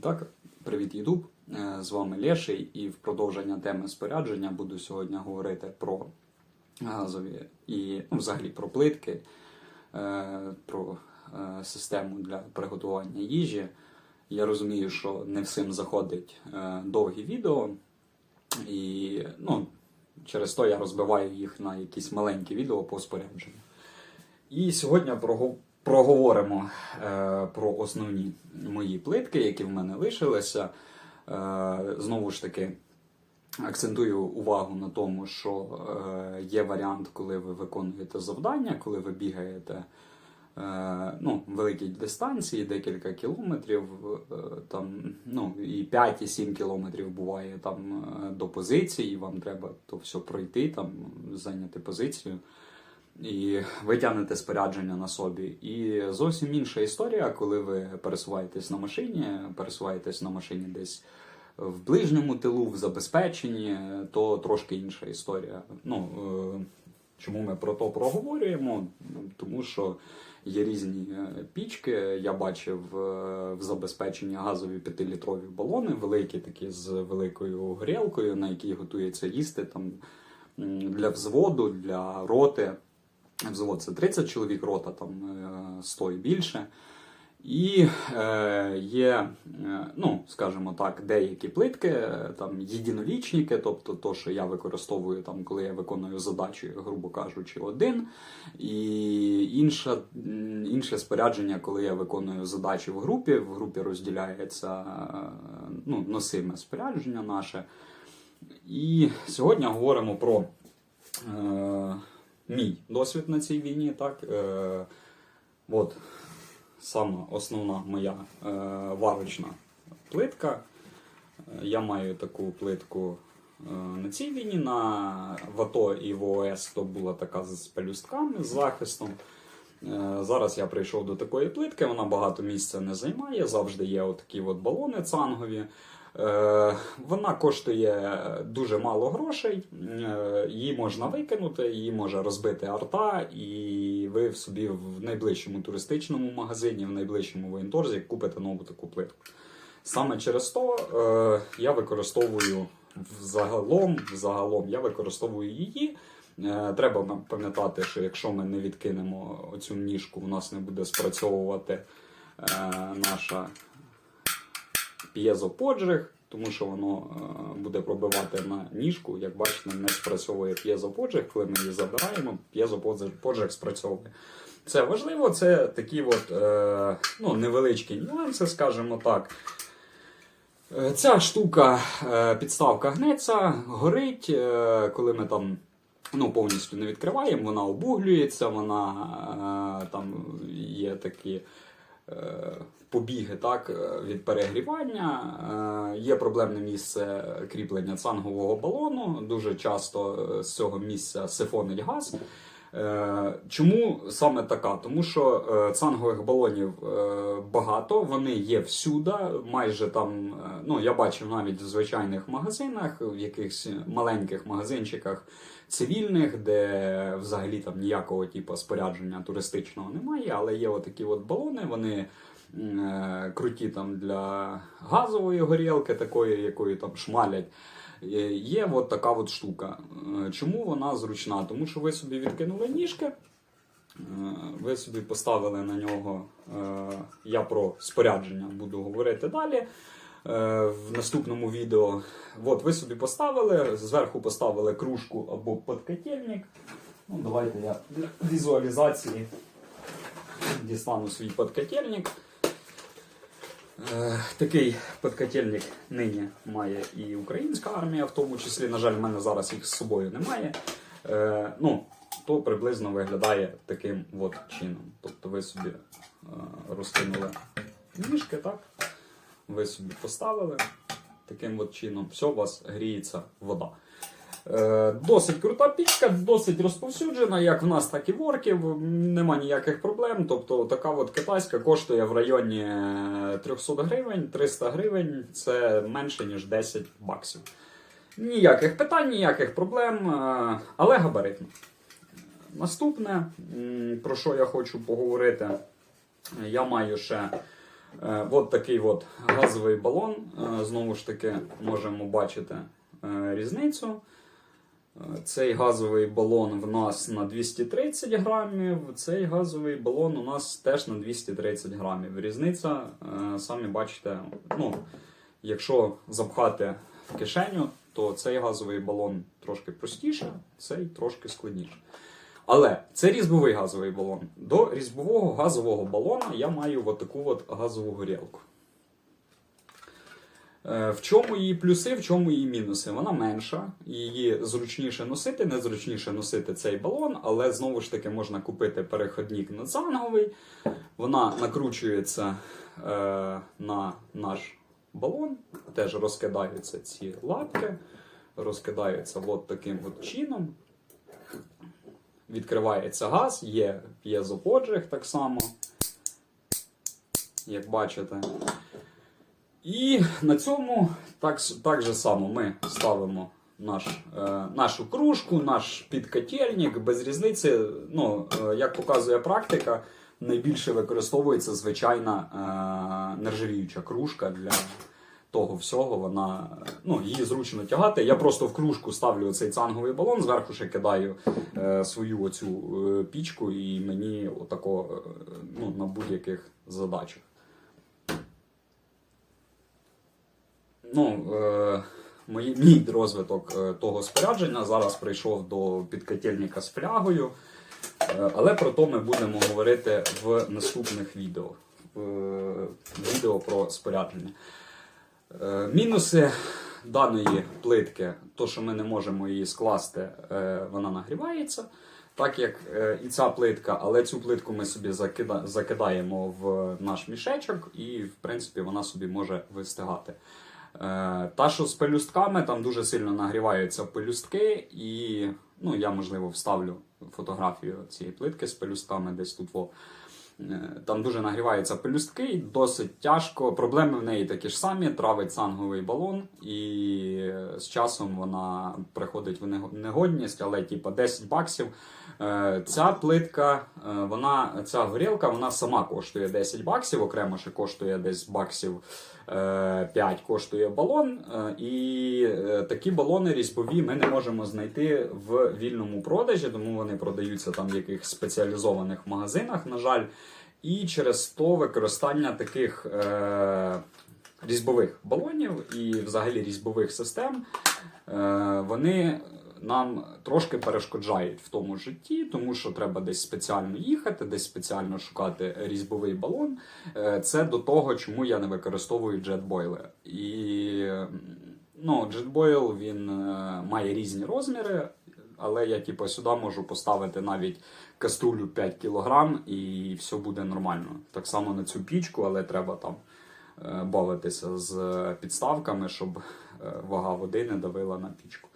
Так, привіт, Ютуб. Е, З вами Леший, і в продовження теми спорядження буду сьогодні говорити про газові і ну, взагалі про плитки, е, про е, систему для приготування їжі. Я розумію, що не всім заходить довгі відео, і ну, через то я розбиваю їх на якісь маленькі відео по спорядженню. І сьогодні проговоримо е, про основні мої плитки, які в мене лишилися. Е, знову ж таки, акцентую увагу на тому, що е, є варіант, коли ви виконуєте завдання, коли ви бігаєте е, ну, великі дистанції, декілька кілометрів, е, там, ну, і 5, і 7 кілометрів буває там е, до позиції, і вам треба то все пройти, там, зайняти позицію і ви тягнете спорядження на собі. І зовсім інша історія, коли ви пересуваєтесь на машині, пересуваєтесь на машині десь в ближньому тилу, в забезпеченні, то трошки інша історія. Ну, е, чому ми про то проговорюємо? Тому що є різні е, пічки. Я бачив е, в забезпеченні газові 5-літрові балони, великі такі з великою горілкою, на якій готується їсти там для взводу, для роти. Взвод це 30 чоловік, рота там е, 100 і більше. І е, є, е, ну, скажімо так, деякі плитки, е, там єдинолічники, тобто то, що я використовую, там, коли я виконую задачу, грубо кажучи, один. І інше, інше спорядження, коли я виконую задачі в групі, в групі розділяється е, ну, носиме спорядження наше. І сьогодні говоримо про. Е, мій досвід на цій війні. Так? Е, от сама основна моя е, варочна плитка. Е, Я маю таку плитку е, на цій війні. На в АТО і в ОС то була така з пелюстками, з захистом. Е, Зараз я прийшов до такої плитки, вона багато місця не займає. Завжди є отакі от балони цангові. Е, Вона коштує дуже мало грошей, е, її можна викинути, її може розбити арта, і ви в собі в найближчому туристичному магазині, в найближчому воєнторзі купите нову таку плитку. Саме через то е, я використовую взагалом, взагалом я використовую її. Треба пам'ятати, що якщо ми не відкинемо оцю ніжку, у нас не буде спрацьовувати наша п'єзоподжиг, тому що воно е, буде пробивати на ніжку. Як бачите, не спрацьовує п'єзоподжиг, коли ми її забираємо, п'єзоподжиг спрацьовує. Це важливо, це такі от, е, ну, невеличкі нюанси, скажімо так. Е, Ця штука, підставка гнеться, горить, коли ми там ну, повністю не відкриваємо, вона обуглюється, вона там є такі побіги так, е, від перегрівання. Е, Є проблемне місце кріплення цангового балону. Дуже часто е, з цього місця сифонить газ. Е, Чому саме така? Тому що е, цангових балонів е, багато, вони є всюди. Майже там, е, ну я бачив навіть в звичайних магазинах, в якихось маленьких магазинчиках цивільних, де взагалі там ніякого типу спорядження туристичного немає, але є отакі от балони, вони. е, Круті там для газової горілки, такої, якої там шмалять. Е, Є от така от штука. Е, Чому вона зручна? Тому що ви собі відкинули ніжки, е, ви собі поставили на нього. Я про спорядження буду говорити далі. Е, В наступному відео. От ви собі поставили, зверху поставили кружку або подкотельник. Ну, давайте я для візуалізації дістану свій подкотельник. Е, Такий подкотельник нині має і українська армія, в тому числі, на жаль, в мене зараз їх з собою немає. Е, ну, то приблизно виглядає таким от чином. Тобто ви собі розкинули ніжки, так? Ви собі поставили таким от чином, все, у вас гріється вода. Е, Досить крута пічка, досить розповсюджена, як в нас, так і в орків. Нема ніяких проблем. Тобто така от китайська коштує в районі е, 300 гривень, 300 гривень це менше, ніж 10 баксів. Ніяких питань, ніяких проблем, е, але габаритно. Наступне, про що я хочу поговорити, я маю ще Е, От такий от газовий балон. Е, Знову ж таки, можемо бачити е, різницю. Е, Цей газовий балон в нас на 230 грамів, цей газовий балон у нас теж на 230 грамів. Різниця, е, самі бачите, ну, якщо запхати в кишеню, то цей газовий балон трошки простіше, цей трошки складніше. Але це різьбовий газовий балон. До різьбового газового балона я маю от таку от газову горілку. Е, В чому її плюси, в чому її мінуси? Вона менша, її зручніше носити, незручніше носити цей балон, але знову ж таки можна купити переходник на цанговий. Вона накручується е, на наш балон, теж розкидаються ці лапки, розкидаються от таким от чином. Відкривається газ, є п'єзоподжиг так само, як бачите. І на цьому так, так же само ми ставимо наш, е, нашу кружку, наш підкотельник, без різниці. Ну, е, як показує практика, найбільше використовується звичайна е, нержавіюча кружка для того всього. Вона, ну, її зручно тягати. Я просто в кружку ставлю цей цанговий балон, зверху ще кидаю е, свою оцю е, пічку, і мені отако е, ну, на будь-яких задачах. ну, е, мої, мій розвиток е, того спорядження зараз прийшов до підкотельника з флягою. Е, але про то ми будемо говорити в наступних відео. В відео про спорядження. Е, мінуси даної плитки, то що ми не можемо її скласти, е, вона нагрівається. Так як е, і ця плитка, але цю плитку ми собі закида, закидаємо в наш мішечок, і в принципі вона собі може вистигати. Та, що з пелюстками, там дуже сильно нагріваються пелюстки, і ну, я, можливо, вставлю фотографію цієї плитки з пелюстками десь тут. Во. Е, Там дуже нагріваються пелюстки, досить тяжко. Проблеми в неї такі ж самі: травить санговий балон, і з часом вона приходить в негодність, але типу 10 баксів. Е, Ця плитка, е, вона, ця горілка, вона сама коштує 10 баксів, окремо ще коштує десь баксів 5 коштує балон. Е, І е, такі балони різьбові ми не можемо знайти в вільному продажі, тому вони продаються там в якихось спеціалізованих магазинах, на жаль. І через то використання таких е, різьбових балонів і взагалі різьбових систем, е, вони нам трошки перешкоджають в тому житті, тому що треба десь спеціально їхати, десь спеціально шукати різьбовий балон. Е, Це до того, чому я не використовую джетбойли. І ну, джетбойл він е, має різні розміри, але я типу, сюди можу поставити навіть каструлю 5 кг і все буде нормально. Так само на цю пічку, але треба там е, бавитися з підставками, щоб вага води не давила на пічку.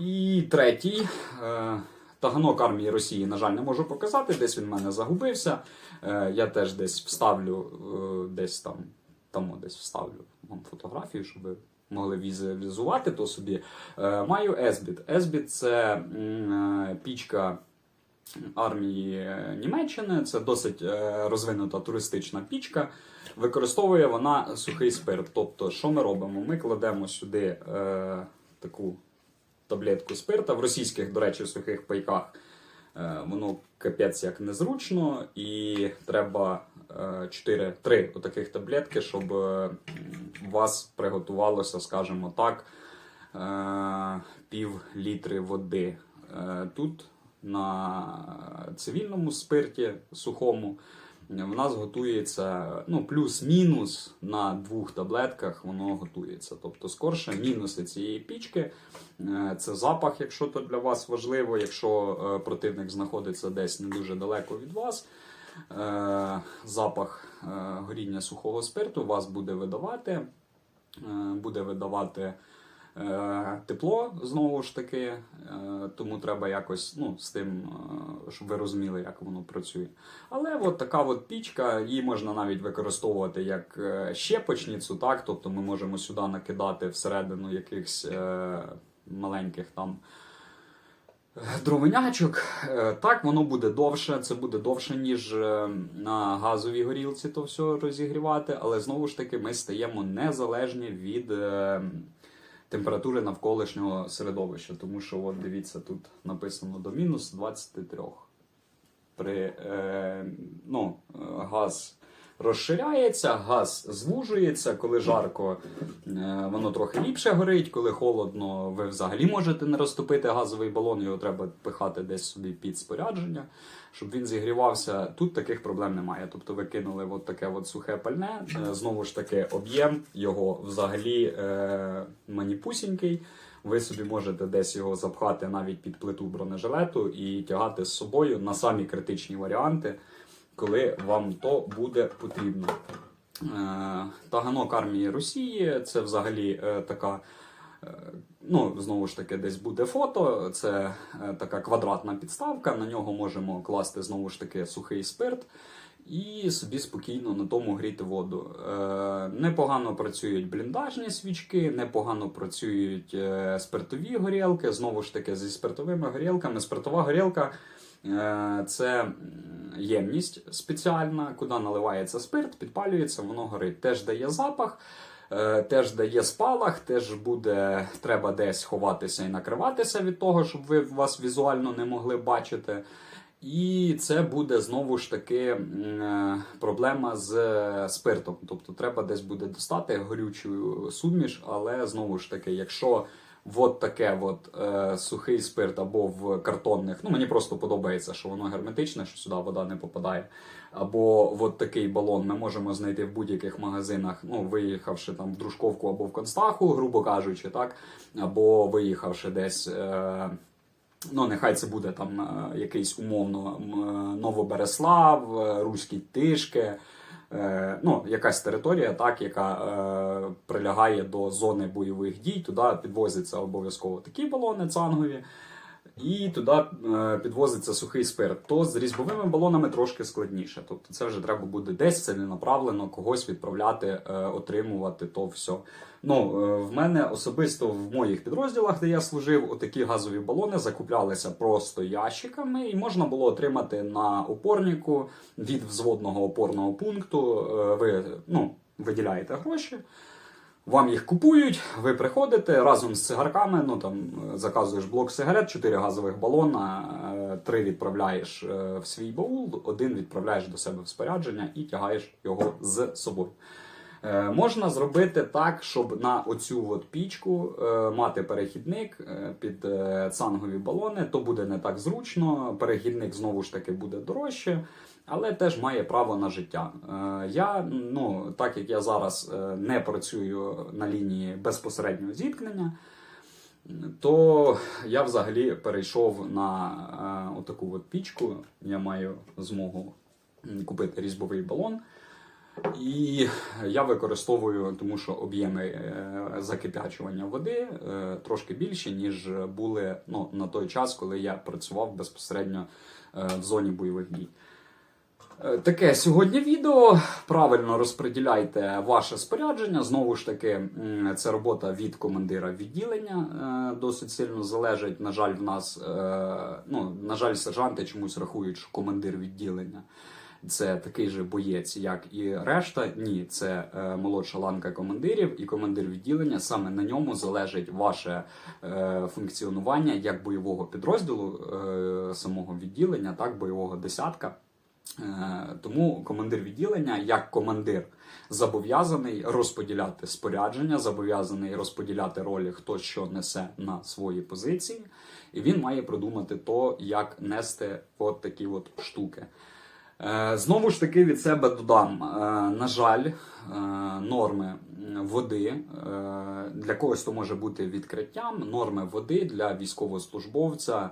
І третій. е, Таганок армії Росії, на жаль, не можу показати. Десь він в мене загубився. Е, Я теж десь вставлю, е, десь там, там десь вставлю вам фотографію, щоб ви могли візуалізувати то собі. Маю Есбіт. Есбіт це пічка армії Німеччини. Це досить розвинута туристична пічка. Використовує вона сухий спирт. Тобто, що ми робимо? Ми кладемо сюди е, таку таблетку спирта. В російських, до речі, сухих пайках е, воно капець як незручно, і треба 4, 3 отаких таблетки, щоб е, вас приготувалося, скажімо так, е, пів літри води. Е, Тут на цивільному спирті сухому в нас готується ну, плюс-мінус на двох таблетках воно готується. Тобто, скорше, мінуси цієї пічки е, це запах, якщо то для вас важливо, якщо е, противник знаходиться десь не дуже далеко від вас. е, Запах горіння сухого спирту вас буде видавати, буде видавати тепло знову ж таки, е, тому треба якось ну, з тим, е, щоб ви розуміли, як воно працює. Але от така от пічка, її можна навіть використовувати як е, щепочницю, так? тобто ми можемо сюди накидати всередину якихось е, маленьких там Дровинячок, Е, так, воно буде довше, це буде довше, ніж е, на газовій горілці то все розігрівати, але знову ж таки ми стаємо незалежні від е, температури навколишнього середовища. Тому що, от дивіться, тут написано до мінус 23. При е, ну, е, газ розширяється, газ звужується, коли жарко е, воно трохи ліпше горить, коли холодно, ви взагалі можете не розтопити газовий балон, його треба пихати десь собі під спорядження, щоб він зігрівався. Тут таких проблем немає. Тобто ви кинули от таке от сухе пальне, е, знову ж таки, об'єм його взагалі е, маніпусінький. Ви собі можете десь його запхати навіть під плиту бронежилету і тягати з собою на самі критичні варіанти, коли вам то буде потрібно. Е, Таганок армії Росії це взагалі е, така. е, Ну, знову ж таки, десь буде фото. Це така квадратна підставка. На нього можемо класти знову ж таки сухий спирт і собі спокійно на тому гріти воду. Непогано працюють бліндажні свічки, непогано працюють спиртові горілки. Знову ж таки, зі спиртовими горілками. Спиртова горілка це ємність спеціальна, куди наливається спирт, підпалюється, воно горить. Теж дає запах. е, Теж дає спалах, теж буде треба десь ховатися і накриватися від того, щоб ви вас візуально не могли бачити. І це буде знову ж таки е, проблема з е, спиртом. Тобто треба десь буде достати горючу суміш, але знову ж таки, якщо от таке от, е, сухий спирт або в картонних, ну мені просто подобається, що воно герметичне, що сюди вода не попадає. Або от такий балон ми можемо знайти в будь-яких магазинах, ну виїхавши там в Дружковку або в Констаху, грубо кажучи, так, або виїхавши десь. Е, Ну, нехай це буде там е, якийсь умовно е, Новобереслав, е, Руські Тишки, е, ну, якась територія, так, яка е, прилягає до зони бойових дій. Туди підвозяться обов'язково такі балони цангові. І туди е, підвозиться сухий спирт. То з різьбовими балонами трошки складніше. Тобто це вже треба буде десь целенаправлено когось відправляти, е, отримувати то все. Ну, е, в мене особисто в моїх підрозділах, де я служив, отакі газові балони закуплялися просто ящиками, і можна було отримати на опорнику від взводного опорного пункту. Ви ну, виділяєте гроші. Вам їх купують, ви приходите разом з цигарками. Ну там е, заказуєш блок сигарет, 4 газових балона, 3 відправляєш е, в свій баул, один відправляєш до себе в спорядження і тягаєш його з собою. Е, Можна зробити так, щоб на оцю от пічку е, мати перехідник е, під е, цангові балони, то буде не так зручно. Перехідник знову ж таки буде дорожче, але теж має право на життя. Е, Я, ну, так як я зараз е, не працюю на лінії безпосереднього зіткнення, то я взагалі перейшов на е, отаку от пічку. Я маю змогу купити різьбовий балон. І я використовую, тому що об'єми закипячування води трошки більші, ніж були ну, на той час, коли я працював безпосередньо в зоні бойових дій. Е, Таке сьогодні відео. Правильно розподіляйте ваше спорядження. Знову ж таки, це робота від командира відділення е, досить сильно залежить. На жаль, в нас е, ну, на жаль, сержанти чомусь рахують, що командир відділення це такий же боєць, як і решта. Ні, це молодша ланка командирів, і командир відділення саме на ньому залежить ваше функціонування як бойового підрозділу самого відділення, так бойового десятка. Е, Тому командир відділення, як командир, зобов'язаний розподіляти спорядження, зобов'язаний розподіляти ролі, хто що несе на свої позиції, і він має продумати то, як нести от такі от штуки. Е, Знову ж таки від себе додам. Е, На жаль, норми води для когось то може бути відкриттям. Норми води для військовослужбовця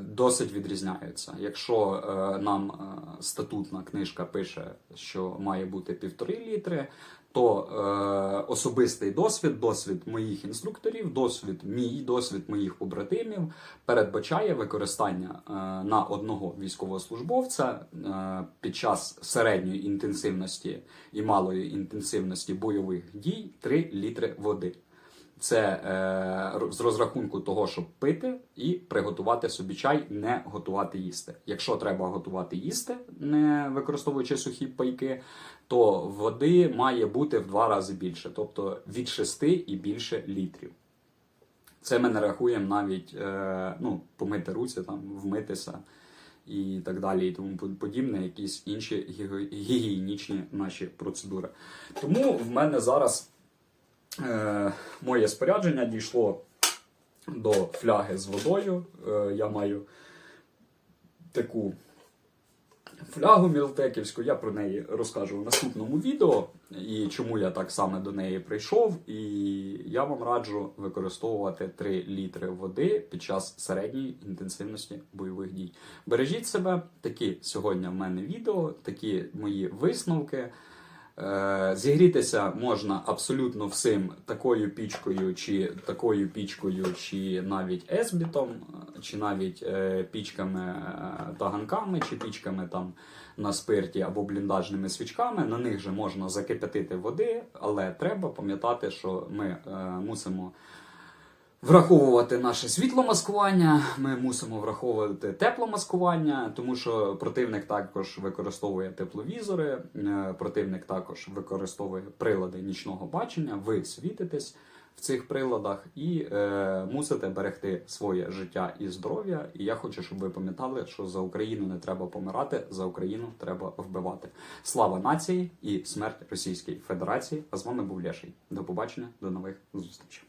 досить відрізняються. Якщо е, нам е, статутна книжка пише, що має бути півтори літри, то е, особистий досвід, досвід моїх інструкторів, досвід мій, досвід моїх побратимів передбачає використання е, на одного військовослужбовця е, під час середньої інтенсивності і малої інтенсивності бойових дій 3 літри води. Це е, з розрахунку того, щоб пити і приготувати собі чай, не готувати їсти. Якщо треба готувати їсти, не використовуючи сухі пайки, то води має бути в два рази більше, тобто від 6 і більше літрів. Це ми не рахуємо навіть е, ну, помити руці, там, вмитися і так далі, і тому подібне, якісь інші гігієнічні наші процедури. Тому в мене зараз е, моє спорядження дійшло до фляги з водою. Е, я маю таку флягу мілтеківську, я про неї розкажу в наступному відео і чому я так саме до неї прийшов. І я вам раджу використовувати 3 літри води під час середньої інтенсивності бойових дій. Бережіть себе, такі сьогодні в мене відео, такі мої висновки. Е, Зігрітися можна абсолютно всім такою пічкою, чи такою пічкою, чи навіть есбітом, чи навіть е, пічками е, таганками, чи пічками там на спирті або бліндажними свічками. На них же можна закипятити води, але треба пам'ятати, що ми мусимо враховувати наше світломаскування, ми мусимо враховувати тепломаскування, тому що противник також використовує тепловізори, е, противник також використовує прилади нічного бачення. Ви світитесь в цих приладах і е, мусите берегти своє життя і здоров'я. І я хочу, щоб ви пам'ятали, що за Україну не треба помирати, за Україну треба вбивати. Слава нації і смерть Російській Федерації. А з вами був Леший. До побачення, до нових зустрічей.